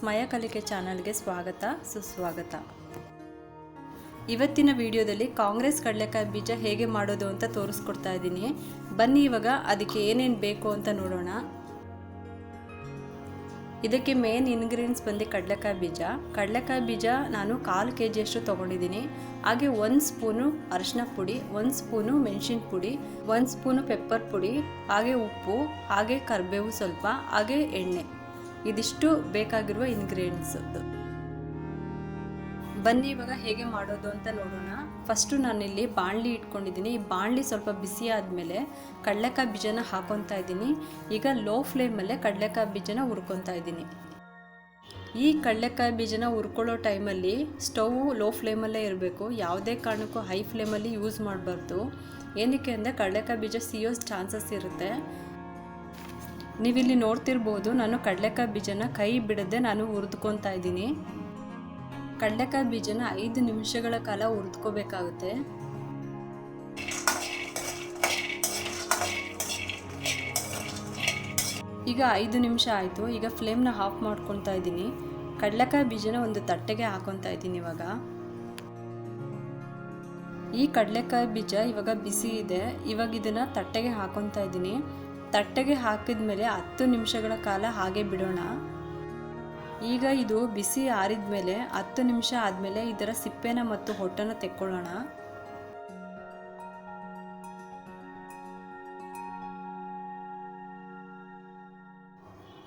ಸ್ಮಯ ಕಲಿಕೆ ಚಾನಲ್ಗೆ ಸ್ವಾಗತ, ಸುಸ್ವಾಗತ. ಇವತ್ತಿನ ವಿಡಿಯೋದಲ್ಲಿ ಕಾಂಗ್ರೆಸ್ ಕಡಲೆಕಾಯಿ ಬೀಜ ಹೇಗೆ ಮಾಡೋದು ಅಂತ ತೋರಿಸ್ಕೊಡ್ತಾ ಇದ್ದೀನಿ. ಬನ್ನಿ ಇವಾಗ ಅದಕ್ಕೆ ಏನೇನು ಬೇಕು ಅಂತ ನೋಡೋಣ. ಇದಕ್ಕೆ ಮೇನ್ ಇಂಗ್ರೀಡಿಯೆಂಟ್ಸ್ ಬಂದು ಕಡಲೆಕಾಯಿ ಬೀಜ. ಕಡಲೆಕಾಯಿ ಬೀಜ ನಾನು ಕಾಲು ಕೆ ಜಿಯಷ್ಟು ತೊಗೊಂಡಿದ್ದೀನಿ. ಹಾಗೆ ಒಂದು ಸ್ಪೂನು ಅರಿಶಿನ ಪುಡಿ, ಒಂದು ಸ್ಪೂನು ಮೆಣಸಿನ ಪುಡಿ, ಒಂದು ಸ್ಪೂನು ಪೆಪ್ಪರ್ ಪುಡಿ, ಹಾಗೆ ಉಪ್ಪು, ಹಾಗೆ ಕರಿಬೇವು ಸ್ವಲ್ಪ, ಹಾಗೆ ಎಣ್ಣೆ. ಇದಿಷ್ಟು ಬೇಕಾಗಿರುವ ಇಂಗ್ರೀಡಿಯೆಂಟ್ಸ್ ಬನ್ನಿ, ಇವಾಗ ಹೇಗೆ ಮಾಡೋದು ಅಂತ ನೋಡೋಣ. ಫಸ್ಟು ನಾನಿಲ್ಲಿ ಬಾಣಲಿ ಇಟ್ಕೊಂಡಿದ್ದೀನಿ. ಈ ಬಾಣಲಿ ಸ್ವಲ್ಪ ಬಿಸಿ ಆದಮೇಲೆ ಕಡಲೆಕಾಯಿ ಬೀಜನ ಹಾಕೊತಾ ಇದ್ದೀನಿ. ಈಗ ಲೋ ಫ್ಲೇಮಲ್ಲೇ ಕಡಲೆಕಾಯಿ ಬೀಜನ ಹುರ್ಕೊತಾ ಇದ್ದೀನಿ. ಈ ಕಡಲೆಕಾಯಿ ಬೀಜನ ಹುರ್ಕೊಳ್ಳೋ ಟೈಮಲ್ಲಿ ಸ್ಟವ್ ಲೋ ಫ್ಲೇಮಲ್ಲೇ ಇರಬೇಕು. ಯಾವುದೇ ಕಾರಣಕ್ಕೂ ಹೈ ಫ್ಲೇಮಲ್ಲಿ ಯೂಸ್ ಮಾಡಬಾರ್ದು. ಏನಕ್ಕೆ ಅಂದರೆ ಕಡಲೆಕಾಯಿ ಬೀಜ ಸಿಯೋ ಚಾನ್ಸಸ್ ಇರುತ್ತೆ. ನೀವಿಲ್ಲಿ ನೋಡ್ತಿರ್ಬೋದು, ನಾನು ಕಡಲೆಕಾಯಿ ಬೀಜನ ಕೈ ಬಿಡದೆ ನಾನು ಹುರಿದ್ಕೊತಾ ಇದ್ದೀನಿ. ಕಡಲೆಕಾಯಿ ಬೀಜನ ಐದು ನಿಮಿಷಗಳ ಕಾಲ ಹುರಿದ್ಕೋಬೇಕಾಗುತ್ತೆ. ಈಗ ಐದು ನಿಮಿಷ ಆಯಿತು. ಈಗ ಫ್ಲೇಮ್ನ ಆಫ್ ಮಾಡ್ಕೊತಾ ಇದ್ದೀನಿ. ಕಡಲೆಕಾಯಿ ಬೀಜನ ಒಂದು ತಟ್ಟೆಗೆ ಹಾಕೊತಾ ಇದ್ದೀನಿ ಇವಾಗ. ಈ ಕಡಲೆಕಾಯಿ ಬೀಜ ಇವಾಗ ಬಿಸಿ ಇದೆ. ಇವಾಗ ಇದನ್ನು ತಟ್ಟೆಗೆ ಹಾಕೊತಾ ಇದ್ದೀನಿ. ತಟ್ಟೆಗೆ ಹಾಕಿದ ಮೇಲೆ ಹತ್ತು ನಿಮಿಷಗಳ ಕಾಲ ಹಾಗೆ ಬಿಡೋಣ. ಈಗ ಇದು ಬಿಸಿ ಆರಿದ ಮೇಲೆ ಹತ್ತು ನಿಮಿಷ ಆದಮೇಲೆ ಇದರ ಸಿಪ್ಪೆನ ಮತ್ತು ಹೊಟ್ಟನ್ನು ತೆಕ್ಕೊಳ್ಳೋಣ.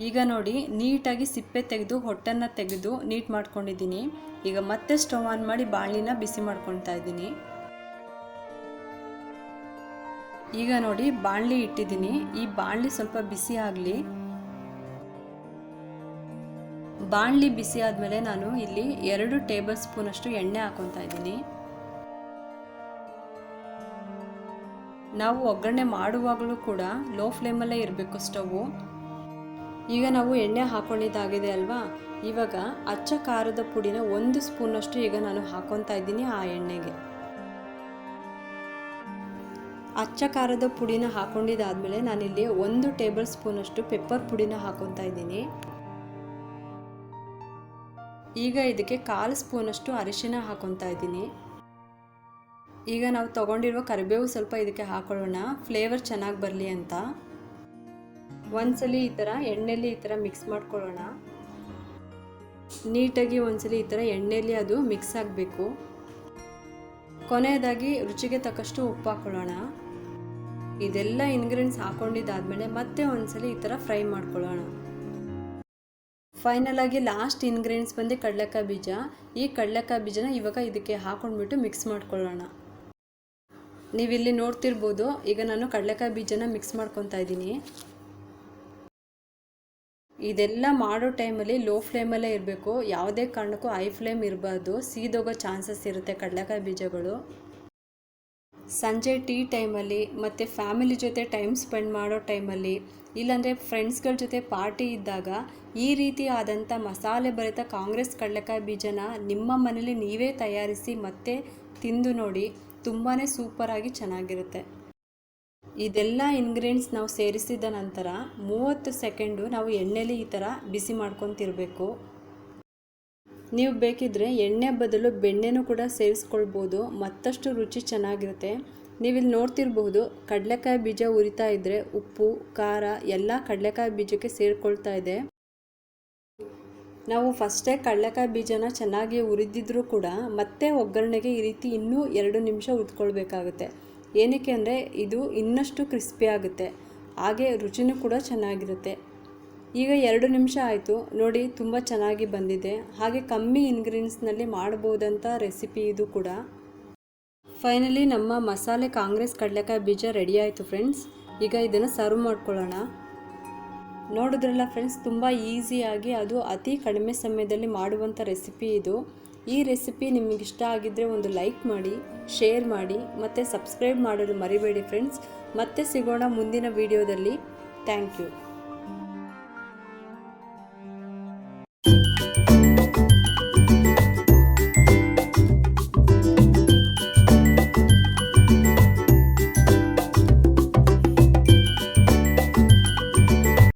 ಈಗ ನೋಡಿ, ನೀಟಾಗಿ ಸಿಪ್ಪೆ ತೆಗೆದು ಹೊಟ್ಟನ್ನು ತೆಗೆದು ನೀಟ್ ಮಾಡ್ಕೊಂಡಿದ್ದೀನಿ. ಈಗ ಮತ್ತೆ ಸ್ಟವ್ ಆನ್ ಮಾಡಿ ಬಾಣಲಿನ ಬಿಸಿ ಮಾಡ್ಕೊಳ್ತಾ ಇದ್ದೀನಿ. ಈಗ ನೋಡಿ ಬಾಣಲಿ ಇಟ್ಟಿದ್ದೀನಿ. ಈ ಬಾಣಲಿ ಸ್ವಲ್ಪ ಬಿಸಿ ಆಗಲಿ. ಬಾಣಲಿ ಬಿಸಿ ಆದಮೇಲೆ ನಾನು ಇಲ್ಲಿ ಎರಡು ಟೇಬಲ್ ಸ್ಪೂನಷ್ಟು ಎಣ್ಣೆ ಹಾಕೊತಾ ಇದ್ದೀನಿ. ನಾವು ಒಗ್ಗರಣೆ ಮಾಡುವಾಗಲೂ ಕೂಡ ಲೋ ಫ್ಲೇಮಲ್ಲೇ ಇರಬೇಕು ಸ್ಟವ್ವು ಈಗ ನಾವು ಎಣ್ಣೆ ಹಾಕೊಂಡಿದ್ದಾಗಿದೆ ಅಲ್ವಾ? ಇವಾಗ ಅಚ್ಚ ಖಾರದ ಪುಡಿನ ಒಂದು ಸ್ಪೂನಷ್ಟು ಈಗ ನಾನು ಹಾಕೊತಾ ಇದ್ದೀನಿ ಆ ಎಣ್ಣೆಗೆ. ಅಚ್ಚ ಖಾರದ ಪುಡಿನ ಹಾಕೊಂಡಿದ್ದಾದಮೇಲೆ ನಾನಿಲ್ಲಿ ಒಂದು ಟೇಬಲ್ ಸ್ಪೂನಷ್ಟು ಪೆಪ್ಪರ್ ಪುಡಿನ ಹಾಕೊತಾ ಇದ್ದೀನಿ. ಈಗ ಇದಕ್ಕೆ ಕಾಲು ಸ್ಪೂನಷ್ಟು ಅರಿಶಿನ ಹಾಕೊತಾ ಇದ್ದೀನಿ. ಈಗ ನಾವು ತಗೊಂಡಿರುವ ಕರಿಬೇವು ಸ್ವಲ್ಪ ಇದಕ್ಕೆ ಹಾಕೊಳ್ಳೋಣ. ಫ್ಲೇವರ್ ಚೆನ್ನಾಗಿ ಬರಲಿ ಅಂತ. ಒಂದ್ಸಲಿ ಈ ಥರ ಎಣ್ಣೆಲಿ ಈ ಥರ ಮಿಕ್ಸ್ ಮಾಡ್ಕೊಳ್ಳೋಣ. ನೀಟಾಗಿ ಒಂದ್ಸಲಿ ಈ ಥರ ಎಣ್ಣೆಲಿ ಅದು ಮಿಕ್ಸ್ ಆಗಬೇಕು. ಕೊನೆಯದಾಗಿ ರುಚಿಗೆ ತಕ್ಕಷ್ಟು ಉಪ್ಪು ಹಾಕೊಳ್ಳೋಣ. ಇದೆಲ್ಲ ಇಂಗ್ರೀಡಿಯೆಂಟ್ಸ್ ಹಾಕೊಂಡಿದ್ದಾದಮೇಲೆ ಮತ್ತೆ ಒಂದ್ಸಲ ಈ ಥರ ಫ್ರೈ ಮಾಡ್ಕೊಳ್ಳೋಣ. ಫೈನಲ್ ಆಗಿ ಲಾಸ್ಟ್ ಇಂಗ್ರೀಡಿಯೆಂಟ್ಸ್ ಬಂದು ಕಡಲೆಕಾಯಿ ಬೀಜ. ಈ ಕಡಲೆಕಾಯಿ ಬೀಜನ ಇವಾಗ ಇದಕ್ಕೆ ಹಾಕೊಂಡ್ಬಿಟ್ಟು ಮಿಕ್ಸ್ ಮಾಡ್ಕೊಳ್ಳೋಣ. ನೀವಿಲ್ಲಿ ನೋಡ್ತಿರ್ಬೋದು, ಈಗ ನಾನು ಕಡಲೆಕಾಯಿ ಬೀಜನ ಮಿಕ್ಸ್ ಮಾಡ್ಕೊತಾ ಇದ್ದೀನಿ. ಇದೆಲ್ಲ ಮಾಡೋ ಟೈಮಲ್ಲಿ ಲೋ ಫ್ಲೇಮಲ್ಲೇ ಇರಬೇಕು. ಯಾವುದೇ ಕಾರಣಕ್ಕೂ ಹೈ ಫ್ಲೇಮ್ ಇರಬಾರ್ದು. ಸೀದೋಗೋ ಚಾನ್ಸಸ್ ಇರುತ್ತೆ ಕಡಲೆಕಾಯಿ ಬೀಜಗಳು. ಸಂಜೆ ಟೀ ಟೈಮಲ್ಲಿ ಮತ್ತು ಫ್ಯಾಮಿಲಿ ಜೊತೆ ಟೈಮ್ ಸ್ಪೆಂಡ್ ಮಾಡೋ ಟೈಮಲ್ಲಿ ಇಲ್ಲಾಂದರೆ ಫ್ರೆಂಡ್ಸ್ಗಳ ಜೊತೆ ಪಾರ್ಟಿ ಇದ್ದಾಗ ಈ ರೀತಿ ಆದಂಥ ಮಸಾಲೆ ಭರಿತ ಕಾಂಗ್ರೆಸ್ ಕಡಲೆಕಾಯಿ ಬೀಜನ ನಿಮ್ಮ ಮನೇಲಿ ನೀವೇ ತಯಾರಿಸಿ ಮತ್ತೆ ತಿಂದು ನೋಡಿ ತುಂಬಾ ಸೂಪರಾಗಿ ಚೆನ್ನಾಗಿರುತ್ತೆ. ಇದೆಲ್ಲ ಇಂಗ್ರೀಡಿಯೆಂಟ್ಸ್ ನಾವು ಸೇರಿಸಿದ ನಂತರ ಮೂವತ್ತು ಸೆಕೆಂಡು ನಾವು ಎಣ್ಣೆಲಿ ಈ ಥರ ಬಿಸಿ ಮಾಡ್ಕೊತಿರ್ಬೇಕು. ನೀವು ಬೇಕಿದ್ದರೆ ಎಣ್ಣೆ ಬದಲು ಬೆಣ್ಣೆನೂ ಕೂಡ ಸೇರಿಸ್ಕೊಳ್ಬೋದು ಮತ್ತಷ್ಟು ರುಚಿ ಚೆನ್ನಾಗಿರುತ್ತೆ. ನೀವಿಲ್ಲಿ ನೋಡ್ತಿರ್ಬೋದು ಕಡಲೆಕಾಯಿ ಬೀಜ ಉರಿತಾ ಇದ್ದರೆ ಉಪ್ಪು, ಖಾರ ಎಲ್ಲ ಕಡಲೆಕಾಯಿ ಬೀಜಕ್ಕೆ ಸೇರಿಕೊಳ್ತಾ ಇದೆ. ನಾವು ಫಸ್ಟೇ ಕಡಲೆಕಾಯಿ ಬೀಜನ ಚೆನ್ನಾಗಿ ಉರಿದಿದ್ರೂ ಕೂಡ ಮತ್ತೆ ಒಗ್ಗರಣೆಗೆ ಈ ರೀತಿ ಇನ್ನೂ ಎರಡು ನಿಮಿಷ ಉದ್ಕೊಳ್ಬೇಕಾಗುತ್ತೆ ಏನಕ್ಕೆ ಅಂದರೆ ಇದು ಇನ್ನಷ್ಟು ಕ್ರಿಸ್ಪಿ ಆಗುತ್ತೆ. ಹಾಗೆ ರುಚಿನೂ ಕೂಡ ಚೆನ್ನಾಗಿರುತ್ತೆ. ಈಗ ಎರಡು ನಿಮಿಷ ಆಯಿತು. ನೋಡಿ, ತುಂಬ ಚೆನ್ನಾಗಿ ಬಂದಿದೆ. ಹಾಗೆ ಕಮ್ಮಿ ಇಂಗ್ರೀಡಿಯೆಂಟ್ಸ್ನಲ್ಲಿ ಮಾಡ್ಬೋದಂಥ ರೆಸಿಪಿ ಇದು ಕೂಡ. ಫೈನಲಿ ನಮ್ಮ ಮಸಾಲೆ ಕಾಂಗ್ರೆಸ್ ಕಡಲೆಕಾಯಿ ಬೀಜ ರೆಡಿ ಆಯಿತು ಫ್ರೆಂಡ್ಸ್ ಈಗ ಇದನ್ನು ಸರ್ವ್ ಮಾಡ್ಕೊಳ್ಳೋಣ. ನೋಡಿದ್ರಲ್ಲ ಫ್ರೆಂಡ್ಸ್ ತುಂಬ ಈಸಿಯಾಗಿ ಅದು ಅತಿ ಕಡಿಮೆ ಸಮಯದಲ್ಲಿ ಮಾಡುವಂಥ ರೆಸಿಪಿ ಇದು. ಈ ರೆಸಿಪಿ ನಿಮಗೆ ಇಷ್ಟ ಆಗಿದ್ದರೆ ಒಂದು ಲೈಕ್ ಮಾಡಿ ಶೇರ್ ಮಾಡಿ, ಮತ್ತು ಸಬ್ಸ್ಕ್ರೈಬ್ ಮಾಡಲು ಮರಿಬೇಡಿ ಫ್ರೆಂಡ್ಸ್ ಮತ್ತೆ ಸಿಗೋಣ ಮುಂದಿನ ವಿಡಿಯೋದಲ್ಲಿ ಥ್ಯಾಂಕ್ ಯು